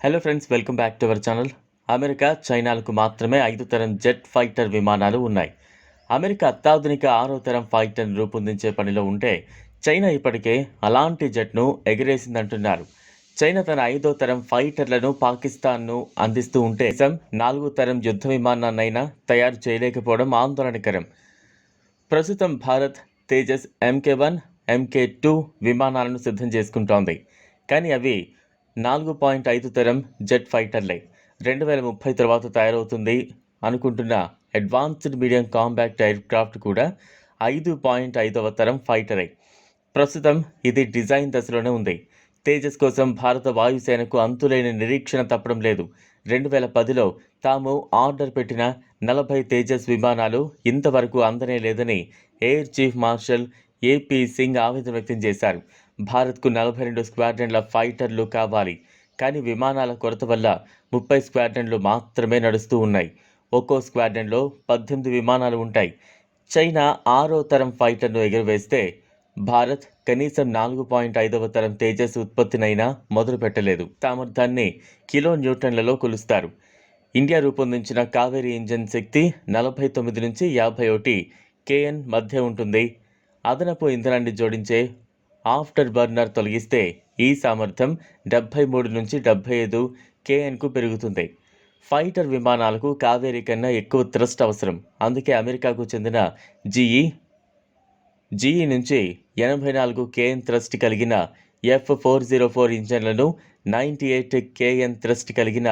Hello friends welcome back to our channel America చైనాలకు మాత్రమే ఐదు తరం జెట్ ఫైటర్ విమానాలు ఉన్నాయి. అమెరికా అత్యాధునిక ఆరో తరం ఫైటర్ను రూపొందించే పనిలో ఉంటే చైనా ఇప్పటికే అలాంటి జెట్ను ఎగిరేసిందంటున్నారు. చైనా తన ఐదో తరం ఫైటర్లను పాకిస్తాన్ను అందిస్తూ ఉంటే దేశం నాలుగో తరం యుద్ధ విమానాన్నైనా తయారు చేయలేకపోవడం ఆందోళనకరం. ప్రస్తుతం Bharat Tejas MK one MK two విమానాలను సిద్ధం చేసుకుంటోంది. కానీ అవి నాలుగు పాయింట్ ఐదు తరం జెట్ ఫైటర్లే. రెండు వేల ముప్పై తర్వాత తయారవుతుంది అనుకుంటున్న అడ్వాన్స్డ్ మీడియం కాంబాక్ట్ ఎయిర్క్రాఫ్ట్ కూడా ఐదు పాయింట్ ఐదవ తరం ఫైటరే. ప్రస్తుతం ఇది డిజైన్ దశలోనే ఉంది. తేజస్ కోసం భారత వాయుసేనకు అంతులేని నిరీక్షణ తప్పడం లేదు. రెండు వేల పదిలో తాము ఆర్డర్ పెట్టిన నలభై తేజస్ విమానాలు ఇంతవరకు అందనే లేదని air chief marshal AP Singh ఆవేదన వ్యక్తం చేశారు. భారత్కు నలభై రెండు స్క్వాడ్రన్ల ఫైటర్లు కావాలి. కానీ విమానాల కొరత వల్ల ముప్పై స్క్వాడ్రన్లు మాత్రమే నడుస్తూ ఉన్నాయి. ఒక్కో స్క్వాడ్రన్లో పద్దెనిమిది విమానాలు ఉంటాయి. చైనా ఆరో తరం ఫైటర్ను ఎగురవేస్తే భారత్ కనీసం నాలుగు పాయింట్ ఐదవ తరం తేజస్ ఉత్పత్తినైనా మొదలు పెట్టలేదు. సామర్థ్యాన్ని కిలో న్యూటన్లలో కొలుస్తారు. ఇండియా రూపొందించిన కావేరీ ఇంజన్ శక్తి నలభై తొమ్మిది నుంచి యాభై ఒకటి కేఎన్ మధ్య ఉంటుంది. అదనపు ఇంధనాన్ని జోడించే ఆఫ్టర్ బర్నర్ తొలగిస్తే ఈ సామర్థ్యం డెబ్బై మూడు నుంచి డెబ్బై ఐదు కేఎన్కు పెరుగుతుంది. ఫైటర్ విమానాలకు కావేరీ కన్నా ఎక్కువ థ్రస్ట్ అవసరం. అందుకే అమెరికాకు చెందిన జీఈ జీఈ నుంచి ఎనభై నాలుగు కేఎన్ థ్రస్ట్ కలిగిన ఎఫ్ ఫోర్ జీరో ఫోర్ ఇంజన్లను నైంటీ ఎయిట్ కేఎన్ థ్రస్ట్ కలిగిన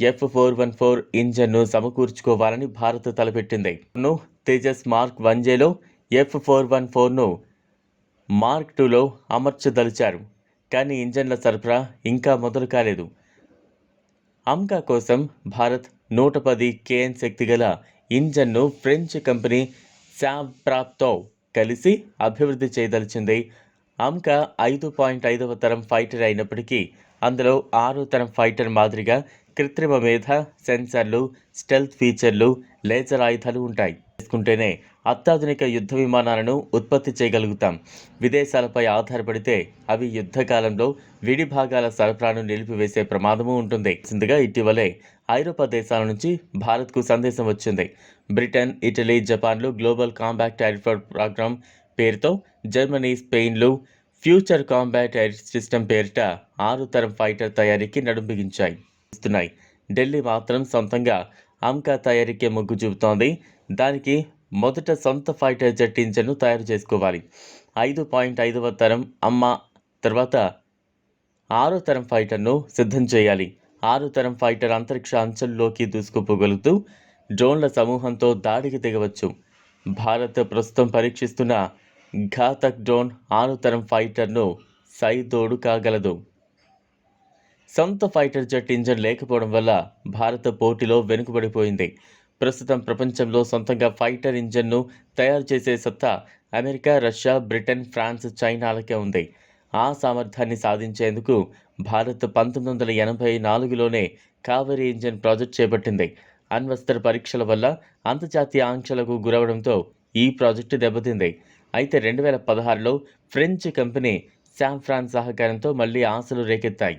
ఎఫ్ ఫోర్ వన్ ఫోర్ ఇంజన్ను సమకూర్చుకోవాలని భారత్ తలపెట్టింది. ను తేజస్ మార్క్ వన్ జేలో ఎఫ్ ఫోర్ వన్ ఫోర్ను మార్క్ టూలో అమర్చదలిచారు. కానీ ఇంజన్ల సరఫరా ఇంకా మొదలు కాలేదు. అమ్కా కోసం భారత్ నూట పది కేఎన్ శక్తి గల ఇంజన్ను ఫ్రెంచ్ కంపెనీ శాంప్రాప్తో కలిసి అభివృద్ధి చేయదలిచింది. అమ్కా ఐదు పాయింట్ ఐదవ తరం ఫైటర్ అయినప్పటికీ అందులో ఆరో తరం ఫైటర్ మాదిరిగా కృత్రిమ మేధ సెన్సర్లు స్టెల్త్ ఫీచర్లు లేజర్ ఆయుధాలు ఉంటాయి. తీసుకుంటేనే అత్యాధునిక యుద్ధ విమానాలను ఉత్పత్తి చేయగలుగుతాం. విదేశాలపై ఆధారపడితే అవి యుద్ధకాలంలో విడి భాగాల సరఫరాను నిలిపివేసే ప్రమాదము ఉంటుంది. సిందుగా ఇటీవలే ఐరోపా దేశాల నుంచి భారత్కు సందేశం వచ్చింది. Britain Italy జపాన్లు global combat air force programme పేరుతో జర్మనీ స్పెయిన్లు ఫ్యూచర్ కాంబాట్ ఎయిర్ సిస్టమ్ పేరిట ఆరు తరం ఫైటర్ తయారీకి నడుం బిగించాయి. ఇస్తున్నాయి ఢిల్లీ మాత్రం సొంతంగా అమ్కా తయారీకే మొగ్గు చూపుతోంది. దానికి మొదట సొంత ఫైటర్ జెట్ ఇంజన్ను తయారు చేసుకోవాలి. ఐదు పాయింట్ ఐదవ తరం అమ్మ తర్వాత ఆరో తరం ఫైటర్ను సిద్ధం చేయాలి. ఆరో తరం ఫైటర్ అంతరిక్ష అంచెల్లోకి దూసుకుపోగలుగుతూ డ్రోన్ల సమూహంతో దాడికి దిగవచ్చు. భారత్ ప్రస్తుతం పరీక్షిస్తున్న ఘాతక్ డ్రోన్ ఆరు తరం ఫైటర్ను సైదోడు కాగలదు సొంత ఫైటర్ జెట్ ఇంజన్ లేకపోవడం వల్ల భారత పోటీలో వెనుకబడిపోయింది. ప్రస్తుతం ప్రపంచంలో సొంతంగా ఫైటర్ ఇంజన్ను తయారు చేసే సత్తా అమెరికా రష్యా బ్రిటన్ ఫ్రాన్స్ చైనాలకే ఉంది. ఆ సామర్థ్యాన్ని సాధించేందుకు భారత్ పంతొమ్మిది వందల ఎనభై నాలుగులోనే కావేరీ ఇంజన్ ప్రాజెక్ట్ చేపట్టింది. అణ్వస్త్ర పరీక్షల వల్ల అంతర్జాతీయ ఆంక్షలకు గురవడంతో ఈ ప్రాజెక్టు దెబ్బతింది. అయితే రెండు వేల పదహారులో ఫ్రెంచ్ కంపెనీ శాన్ ఫ్రాన్స్ సహకారంతో మళ్ళీ ఆశలు రేకెత్తాయి.